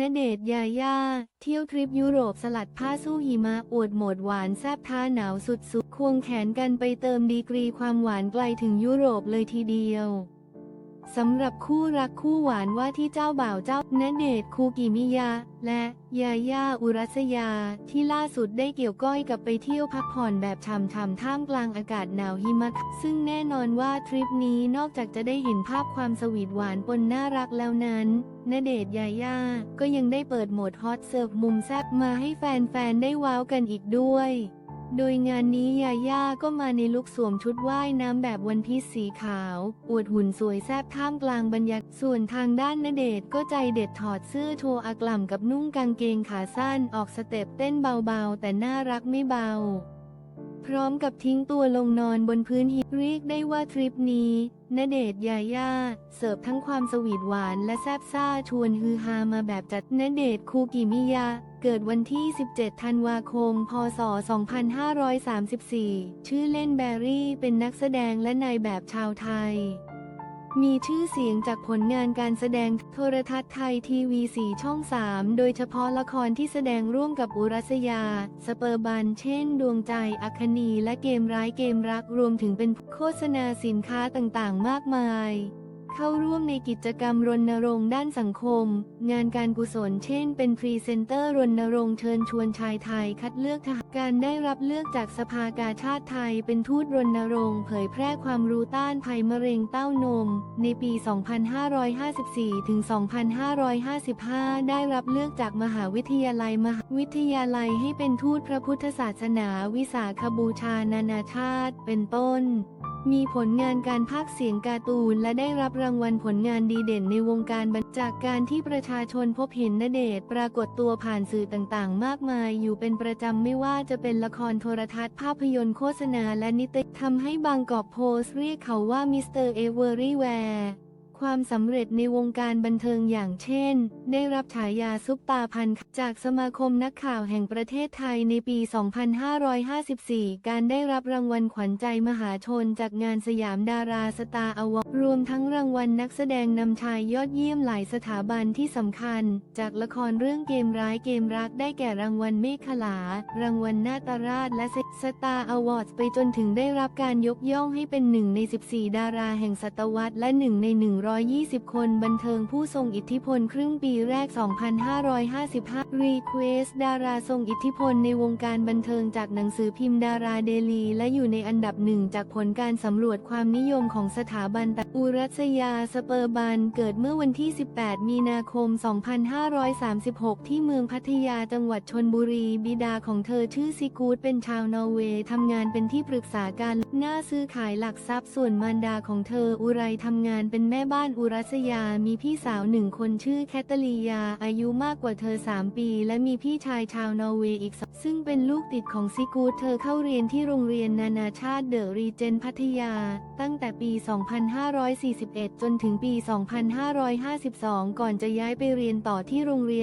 ณเดชยาย่า เที่ยวทริปยุโรปสลัดผ้าสู้หิมะ อวดโหมดหวานแซบท้าหนาวสุดๆ ควงแขนกันไปเติมดีกรีความหวานไกลถึงยุโรปเลยทีเดียว สำหรับคู่รักคู่หวานว่าที่เจ้าบ่าวเจ้าณเดชคูกิมิยะและยาย่าอุรัสยา ที่ล่าสุดได้เกี่ยวก้อยกับไปเที่ยวพักผ่อนแบบช่ำๆท่ามกลางอากาศหนาวหิมะซึ่งแน่นอนว่าทริปนี้นอกจากจะได้เห็นภาพความสวีทหวานปนน่ารักแล้วนั้นณเดชยาย่า ก็ยังได้เปิดโหมดฮอตเซิร์ฟมุมแซบมาให้แฟนๆได้ว้าวกันอีกด้วย โดยงานนี้ยาย่าก็มาในลุคสวมชุดว่ายน้ำแบบวันพีชสีขาว อวดหุ่นสวยแซบท่ามกลางบรรยากาศส่วนทางด้านณเดชก็ใจเด็ดถอดเสื้อโชว์อากล่ำกับนุ่งกางเกงขาสั้นออกสเต็ปเต้นเบาๆ แต่น่ารักไม่เบา พร้อมกับทิ้งตัวลงนอนบนพื้นหินเรียกได้ว่าทริปนี้ณเดชยาย่า เสิร์ฟทั้งความสวีทหวานและแซบซ่าชวนฮือฮามาแบบจัดณเดชคูกิมิยะเกิดวันที่ 17 ธันวาคม พศ 2534 ชื่อเล่นแบรี่เป็นนักแสดงและนายแบบชาวไทย มีชื่อเสียงจากผลงานการแสดงโทรทัศน์ไทยทีวีสีช่อง 3 โดยเฉพาะละครที่แสดงร่วมกับอุรัสยา สเปอร์บัน เช่น ดวงใจ อัคนี และเกมร้ายเกมรัก รวมถึงเป็นโฆษณาสินค้าต่างๆ มากมาย เข้าร่วมในกิจกรรมรณรงค์ด้านสังคม งานการกุศลเช่น เป็นพรีเซนเตอร์รณรงค์เชิญชวนชายไทย คัดเลือกทหารการได้รับเลือกจากสภากาชาติไทย เป็นทูตรณรงค์เผยแพร่ความรู้ต้านภัยมะเร็งเต้านม ในปี 2554 ถึง 2555 ได้รับเลือกจากมหาวิทยาลัยมหาวิทยาลัยให้เป็นทูตพระพุทธศาสนาวิสาขบูชานานาชาติ เป็นต้น มีผลงานการพากย์เสียงการ์ตูน และได้รับรางวัลผลงานดีเด่นในวงการบันจากการที่ประชาชนพบเห็นณเดชปรากฏตัวผ่านสื่อต่างๆ มากมาย อยู่เป็นประจำไม่ว่าจะเป็นละครโทรทัศน์ภาพยนตร์โฆษณาและนิตยทำให้บางกอบโพสเรียกเขาว่ามิสเตอร์เอเวอรี่แวร์ ความสำเร็จในวงการบันเทิงอย่างเช่น ได้รับฉายาซุปตาพันจากสมาคมนักข่าวแห่งประเทศไทยในปี 2554 การได้รับรางวัลขวัญใจมหาชนจากงานสยามดาราสตาร์อวอร์รวมทั้งรางวัลนักแสดงนำชายยอดเยี่ยมหลายสถาบันที่สำคัญ จากละครเรื่องเกมร้ายเกมรักได้แก่รางวัลเมฆขลา รางวัลนาตราชและสตาร์อวอร์ดไปจนถึงได้รับการยกย่องให้เป็นหนึ่งใน 14 ดาราแห่งศตวรรษและหนึ่งใน100 120 คนบันเทิงผู้ทรงอิทธิพลครึ่งปีแรก 2555 Request ดาราทรงอิทธิพลในวงการบันเทิงจากหนังสือพิมพ์ดาราเดลี และอยู่ในอันดับหนึ่งจากผลการสำรวจความนิยมของสถาบันตอุรัสยาสเปอร์บันเกิดเมื่อวันที่ 18 มีนาคม 2536 ที่เมืองพัทยาจังหวัดชนบุรี บิดาของเธอชื่อซิกูดเป็นชาวนอร์เวย์ทำงานเป็นที่ปรึกษาการหน้าซื้อขายหลักทรัพย์ส่วนมารดาของเธออุไรทำงานเป็นแม่บ้านอุรัสยามีพี่สาวหนึ่งคนชื่อแคทเธอรียาอายุมากกว่าเธอ 3 ปี และมีพี่ชายชาวนอร์เวย์อีกสองซึ่งเป็นลูกติดของซิกูดเธอเข้าเรียนที่โรงเรียนนานาชาติเดอะรีเจนพัทยา ตั้งแต่ปี 2541 จนถึงปี 2552 ก่อนจะย้ายไปเรียนต่อที่โรงเรียน